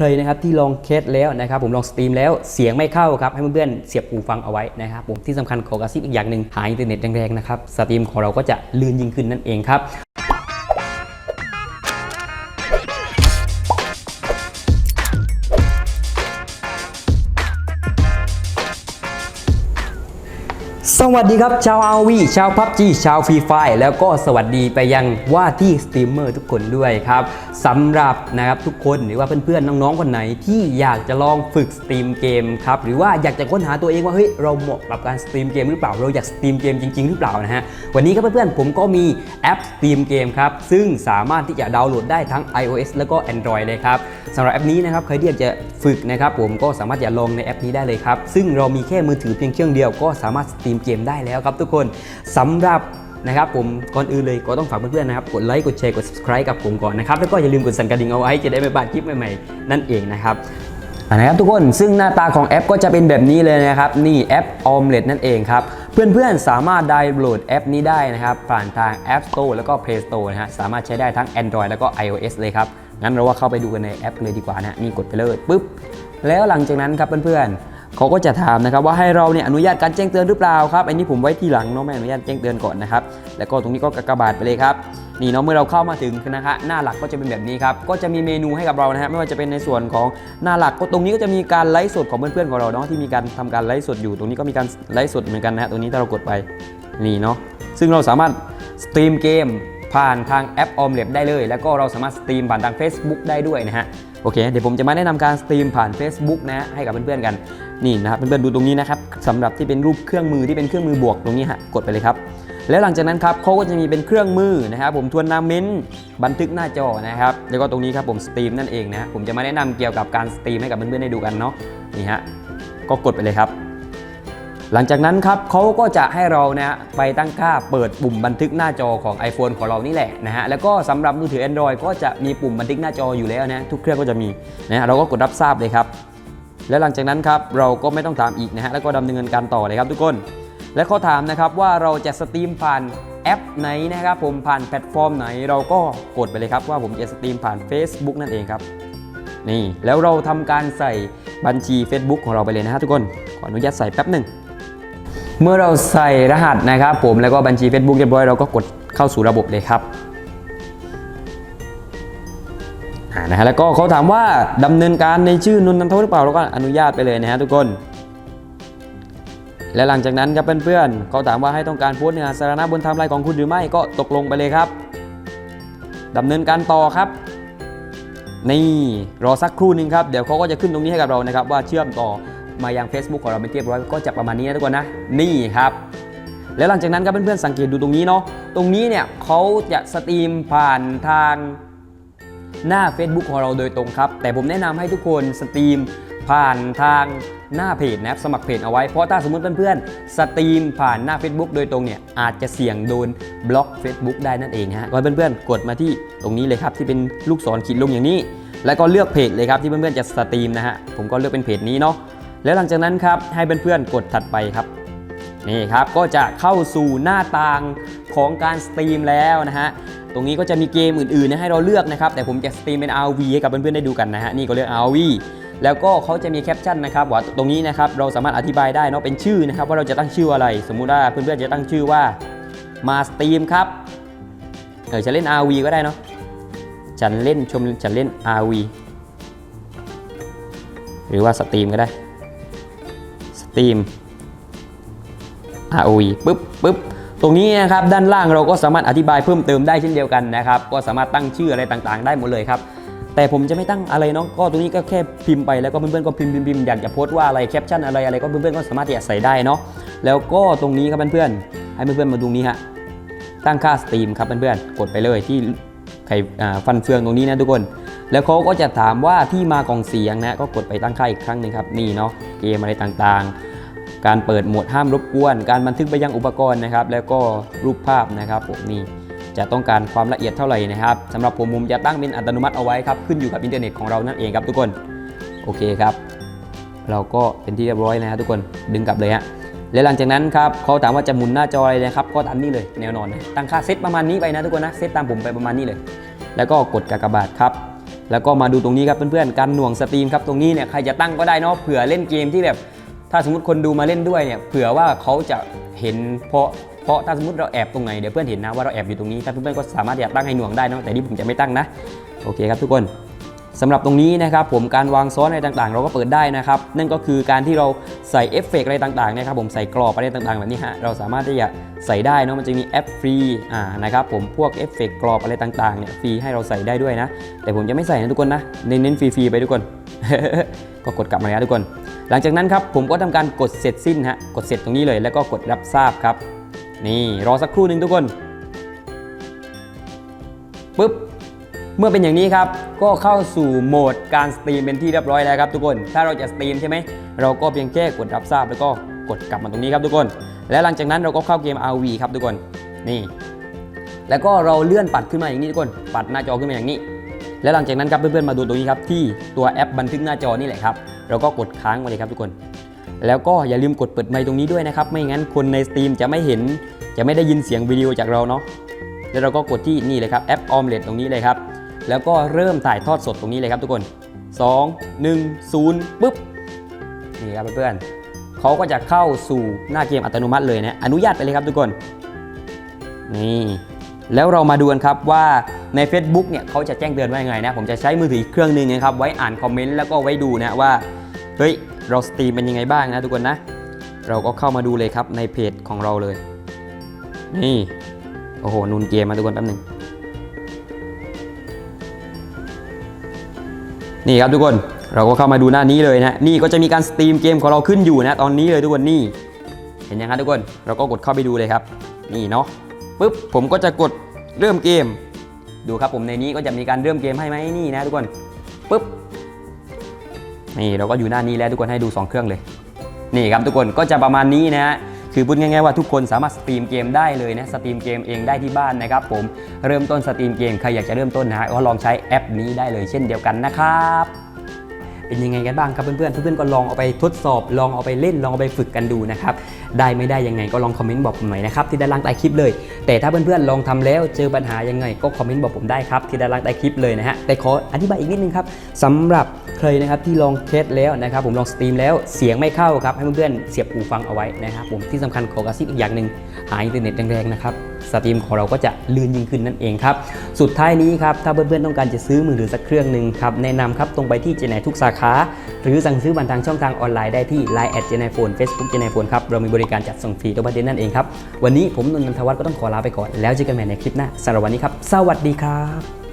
ใครนะครับที่ลองเคสแล้วนะครับผมลองสตรีมแล้วเสียงไม่เข้าครับให้เพื่อนๆเสียบหูฟังเอาไว้นะครับผมที่สำคัญขอกระซิบอีกอย่างหนึ่งหาอินเทอร์เน็ตแรงๆนะครับสตรีมของเราก็จะลื่นยิ่งขึ้นนั่นเองครับสวัสดีครับ ชาวอาวีชาวพับจีชาวฟรีไฟแล้วก็สวัสดีไปยังว่าที่สตรีมเมอร์ทุกคนด้วยครับ สำหรับนะครับทุกคนหรือว่าเพื่อนๆน้องๆคนไหนที่อยากจะลองฝึกสตรีมเกมครับหรือว่าอยากจะค้นหาตัวเองว่าเฮ้ยเราเหมาะกับการสตรีมเกมหรือเปล่า เราอยากสตรีมเกมจริงๆหรือเปล่านะฮะวันนี้ครับเพื่อนๆผมก็มีแอปสตรีมเกมครับซึ่งสามารถที่จะดาวน์โหลดได้ทั้ง iOS แล้วก็ Android เลยครับสำหรับแอปนี้นะครับใครที่อยากจะฝึกนะครับผมก็สามารถจะลองในแอปนี้ได้เลยครับซึ่งเรามีแค่มือถือเพียงเครื่องเดียวก็สามารถสตรีมเกมได้แล้วครับทุกคนสำหรับ นะครับผมก่อนอื่นเลยก็ต้องฝากเพื่อนๆนะครับกดไลค์กดแชร์กด subscribe กับผมก่อนนะครับแล้วก็อย่าลืมกดสั่นกระดิ่งเอาไว้จะได้ไม่พลาดคลิปใหม่ๆนั่นเองนะครับอ่านะครับทุกคนซึ่งหน้าตาของแอปก็จะเป็นแบบนี้เลยนะครับ นี่แอป Omelette นั่นเองครับ เพื่อนๆสามารถดาวน์โหลดแอปนี้ได้นะครับ ผ่านทาง App Store แล้วก็ Play Store นะฮะสามารถใช้ได้ทั้ง Android แล้วก็ iOS เลยครับงั้นเราว่าเข้าไปดูกันในแอปเลยดีกว่านะนี่กดไปเลยปุ๊บแล้วหลังจากนั้นครับเพื่อนๆ เขาก็จะถามนะครับว่าให้เราเนี่ยอนุญาตการแจ้งเตือนหรือเปล่าครับอันนี้ผมไว้ที่หลังเนาะไม่อนุญาตแจ้งเตือนก่อนนะครับแล้วก็ตรงนี้ก็กากบาทไปเลยครับนี่เนาะเมื่อเราเข้ามาถึงนะฮะหน้าหลักก็จะเป็นแบบนี้ครับก็จะมีเมนูให้กับเรานะฮะไม่ว่าจะเป็นในส่วนของหน้าหลักก็ตรงนี้ก็จะมีการไลฟ์สดของเพื่อนๆของเราเนาะที่มีการทำการไลฟ์สดอยู่ ตรงนี้ก็มีการไลฟ์สดเหมือนกันนะฮะตรงนี้ถ้าเรากดไปนี่เนาะซึ่งเราสามารถสตรีมเกมผ่านทางแอป o m l e t ได้เลย แล้วก็เราสามารถสตรีมผ่านทาง Facebook ได้ด้วยนะฮะ อเคเดี๋ยวผมจะมาแนะนำการสตรีมผ่าน Facebook นะให้กับเพื่อนๆกันนี่นะครับเพื่อนๆดูตรงนี้นะครับสำหรับที่เป็นรูปเครื่องมือที่เป็นเครื่องมือบวกตรงนี้ฮะกดไปเลยครับแล้วหลังจากนั้นครับเขาก็จะมีเป็นเครื่องมือนะครับผมทวนนาเมนต์บันทึกหน้าจอนะครับแล้วก็ตรงนี้ครับผมสตรีมนั่นเองนะผมจะมาแนะนำเกี่ยวกับการสตรีมให้กับเพื่อนๆได้ดูกันเนาะนี่ฮะก็กดไปเลยครับ หลังจากนั้นครับเขาก็จะให้เรานะไปตั้งค่าเปิดปุ่มบันทึกหน้าจอของ iPhone ของเรานี่แหละนะฮะแล้วก็สำหรับมือถือ Android ก็จะมีปุ่มบันทึกหน้าจออยู่แล้วนะทุกเครื่องก็จะมีนะฮะเราก็กดรับทราบเลยครับ แล้วหลังจากนั้นครับเราก็ไม่ต้องถามอีกนะฮะแล้วก็ดำเนินการต่อเลยครับทุกคน และเขาถามนะครับว่าเราจะสตรีมผ่านแอปไหนนะครับผมผ่านแพลตฟอร์มไหน เราก็กดไปเลยครับว่าผมจะสตรีมผ่าน Facebook นั่นเองครับนี่แล้วเราทำการใส่บัญชี Facebook ของเราไปเลยนะฮะทุกคนขออนุญาตใส่แป๊บหนึ่ง เมื่อเราใส่รหัสนะครับ ผมแล้วก็บัญชี Facebook เรียบร้อยเราก็กดเข้าสู่ระบบเลยครับนะฮะแล้วก็เขาถามว่าดำเนินการในชื่อนนทวัฒน์หรือเปล่าเราก็อนุญาตไปเลยนะฮะทุกคน และหลังจากนั้นครับเพื่อนๆเขาถามว่าให้ต้องการโพสต์เนื้อหาสาระบนไทม์ไลน์ของคุณหรือไม่ก็ตกลงไปเลยครับดำเนินการต่อครับนี่รอสักครู่นึงครับ เดี๋ยวเขาก็จะขึ้นตรงนี้ให้กับเรานะครับ ว่าเชื่อมต่อ มายัง Facebook ของเราเป็นที่เรียบร้อยก็จะประมาณนี้นะทุกคนนะ นี่ครับ แล้วหลังจากนั้นครับเพื่อนๆสังเกตดูตรงนี้เนาะตรงนี้เนี่ยเขาจะสตรีมผ่านทางหน้า Facebook ของเราโดยตรงครับ แต่ผมแนะนำให้ทุกคนสตรีมผ่านทางหน้าเพจนะครับสมัครเพจเอาไว้ เพราะถ้าสมมติเพื่อนๆสตรีมผ่านหน้า Facebook โดยตรงเนี่ยอาจจะเสี่ยงโดนบล็อก Facebook ได้นั่นเองฮะก็เพื่อนๆกดมาที่ตรงนี้เลยครับที่เป็นลูกศรขีดลงอย่างนี้ แล้วก็เลือกเพจเลยครับที่เพื่อนๆจะสตรีมนะฮะผมก็เลือกเป็นเพจนี้เนาะ แล้วหลังจากนั้นครับให้เพื่อนๆกดถัดไปครับนี่ครับก็จะเข้าสู่หน้าต่างของการสตรีมแล้วนะฮะตรงนี้ก็จะมีเกมอื่นๆนะให้เราเลือกนะครับแต่ผมจะสตรีมเป็น RV ให้กับเพื่อนๆได้ดูกันนะฮะนี่ก็เลือก RV แล้วก็เขาจะมีแคปชั่นนะครับว่าตรงนี้นะครับเราสามารถอธิบายได้เนาะเป็นชื่อนะครับว่าเราจะตั้งชื่ออะไร สมมุติว่าเพื่อนๆจะตั้งชื่อว่ามาสตรีมครับเออฉันเล่น RV ก็ได้เนาะฉันเล่นชมฉันเล่น RV หรือว่าสตรีมก็ได้ ตรีม ROV ปึ๊บปึ๊บตรงนี้นะครับด้านล่างเราก็สามารถอธิบายเพิ่มเติมได้เช่นเดียวกันนะครับก็สามารถตั้งชื่ออะไรต่างๆ ได้หมดเลยครับแต่ผมจะไม่ตั้งอะไรเนาะก็ตรงนี้ก็แค่พิมพ์ไปแล้วก็เพื่อนๆก็พิมพ์พิมพ์อยากจะโพสต์ว่าอะไรแคปชั่นอะไรอะไรก็เพื่อนๆก็สามารถที่จะใส่ได้เนาะแล้วก็ตรงนี้ครับเพื่อนๆให้เพื่อนๆมาดูนี้ฮะตั้งค่าสตรีมครับเพื่อนๆกดไปเลยที่ไขอ่ฟันเฟืองตรงนี้นะทุกคน แล้วเขาก็จะถามว่าที่มากองเสียงนะก็กดไปตั้งค่าอีกครั้งหนึ่งครับนี่เนาะเกมอะไรต่างๆ การเปิดโหมดห้ามรบกวน การบันทึกไปยังอุปกรณ์นะครับ แล้วก็รูปภาพนะครับผมนี่จะต้องการความละเอียดเท่าไหร่นะครับสำหรับผมผมจะตั้งเป็นอัตโนมัติเอาไว้ครับขึ้นอยู่กับอินเทอร์เน็ตของเรานั่นเองครับทุกคนโอเคครับ เราก็เป็นที่เรียบร้อยนะครับทุกคนดึงกลับเลยฮะและหลังจากนั้นครับเขาถามว่าจะหมุนหน้าจออะไรนะครับก็ตามนี้เลยแนวนอนตั้งค่าเซตประมาณนี้ไปนะทุกคนนะเซตตามผมไปประมาณนี้เลย แล้วก็กดกากบาทครับ แล้วก็มาดูตรงนี้ครับเพื่อนๆการหน่วงสตรีมครับตรงนี้เนี่ยใครจะตั้งก็ได้เนาะเผื่อเล่นเกมที่แบบ ถ้าสมมติคนดูมาเล่นด้วยเนี่ยเผื่อว่าเขาจะเห็นเพราะเพราะถ้าสมมติเราแอบตรงไหนเดี๋ยวเพื่อนเห็นนะว่าเราแอบอยู่ตรงนี้ถ้าเพื่อนๆก็สามารถอยากตั้งให้หน่วงได้เนาะแต่นี่ผมจะไม่ตั้งนะโอเคครับทุกคน สำหรับตรงนี้นะครับผมการวางซ้อนอะไรต่างๆ เราก็เปิดได้นะครับนั่นก็คือการที่เราใส่เอฟเฟกต์อะไรต่างๆนะครับผมใส่กรอบอะไรต่างๆแบบนี้ฮะเราสามารถที่จะใส่ได้เนาะมันจะมีแอปฟรีอ่านะครับผมพวกเอฟเฟกต์กรอบอะไรต่างๆเนี่ยฟรีให้เราใส่ได้ด้วยนะ แต่ผมจะไม่ใส่นะทุกคนนะเน้นๆฟรีๆไปทุกคนก็กดกลับมาเลยนะทุกคน หลังจากนั้นครับผมก็ทำการกดเสร็จสิ้นฮะกดเสร็จตรงนี้เลยแล้วก็กดรับทราบครับ นี่รอสักครู่หนึ่งทุกคนปุ๊บ เมื่อเป็นอย่างนี้ครับก็เข้าสู่โหมดการสตรีมเป็นที่เรียบร้อยแล้วครับทุกคน ถ้าเราจะสตรีมใช่ไหมเราก็เพียงแค่กดรับทราบแล้วก็กดกลับมาตรงนี้ครับทุกคน และหลังจากนั้นเราก็เข้าเกม RV ครับทุกคนนี่ แล้วก็เราเลื่อนปัดขึ้นมาอย่างนี้ทุกคน ปัดหน้าจอขึ้นมาอย่างนี้ แล้วหลังจากนั้นครับเพื่อนๆมาดูตรงนี้ครับที่ตัวแอปบันทึกหน้าจอนี่แหละครับเราก็กดค้างมาเลยครับทุกคน แล้วก็อย่าลืมกดเปิดไมค์ตรงนี้ด้วยนะครับไม่งั้นคนในสตรีมจะไม่เห็นจะไม่ได้ยินเสียงวิดีโอจากเราเนาะแล้วเราก็กดที่นี่เลยครับแอปออมเลตตรงนี้เลยครับ แล้วก็เริ่มถ่ายทอดสดตรงนี้เลยครับทุกคน 2 1 0ปุ๊บนี่ครับเพื่อนๆเขาก็จะเข้าสู่หน้าเกมอัตโนมัติเลยนะอนุญาตไปเลยครับทุกคนนี่แล้วเรามาดูกันครับว่าใน Facebook เนี่ยเขาจะแจ้งเตือนว่ายังไงนะ ผมจะใช้มือถือเครื่องหนึงนะครับไว้อ่านคอมเมนต์แล้วก็ไว้ดูนะว่าเฮ้ยเราสตรีมเป็นยังไงบ้างนะทุกคนนะ เราก็เข้ามาดูเลยครับในเพจของเราเลย นี่โอ้โหนูนเกมมาทุกคนแป๊บหนึ่ง นี่ครับทุกคนเราก็เข้ามาดูหน้านี้เลยนะนี่ก็จะมีการสตรีมเกมของเราขึ้นอยู่นะตอนนี้เลยทุกคนนี่เห็นยังครับทุกคนเราก็กดเข้าไปดูเลยครับ นี่เนาะปุ๊บผมก็จะกดเริ่มเกม ดูครับผมในนี้ก็จะมีการเริ่มเกมให้ไหมนี่นะทุกคนปุ๊บนี่เราก็อยู่หน้านี้แล้วทุกคนให้ดู 2 เครื่องเลย นี่ครับทุกคนก็จะประมาณนี้นะฮะ คือพูดง่ายๆว่าทุกคนสามารถสตรีมเกมได้เลยนะสตรีมเกมเองได้ที่บ้านนะครับผมเริ่มต้นสตรีมเกมใครอยากจะเริ่มต้นนะฮะก็ลองใช้แอปนี้ได้เลยเช่นเดียวกันนะครับ เป็นยังไงกันบ้างครับเพื่อนๆเพื่อนๆก็ลองเอาไปทดสอบ ลองเอาไปเล่นลองเอาไปฝึกกันดูนะครับได้ไม่ได้ยังไงก็ลองคอมเมนต์บอกผมหน่อยนะครับที่ด้านล่างใต้คลิปเลย แต่ถ้าเพื่อนๆลองทำแล้วเจอปัญหายังไงก็คอมเมนต์บอกผมได้ครับที่ด้านล่างใต้คลิปเลยนะฮะแต่ขออธิบายอีกนิดนึงครับสำหรับใครนะครับที่ลองเทสแล้วนะครับผมลองสตรีมแล้วเสียงไม่เข้าครับให้เพื่อนๆเสียบหูฟังเอาไว้นะครับผมที่สำคัญขอกระซิบอีกอย่างหนึ่งหาอินเทอร์เน็ตแรงๆนะครับ สตรีมของเราก็จะลื่นยิ่งขึ้นนั่นเองครับ สุดท้ายนี้ครับ ถ้าเพื่อนๆต้องการจะซื้อมือถือสักเครื่องหนึ่งครับ แนะนำครับตรงไปที่เจเนทุกสาขา หรือสั่งซื้อบันทางช่องทางออนไลน์ได้ที่ Line แอดเจนไนโฟนเฟซบุ๊กเจนไนโฟนครับ เรามีบริการจัดส่งฟรีตัวประเด็นนั่นเองครับ วันนี้ผมนนท์นนทวัฒน์ก็ต้องขอลาไปก่อน แล้วเจอกันใหม่ในคลิปหน้าสำหรับวันนี้ครับ สวัสดีครับ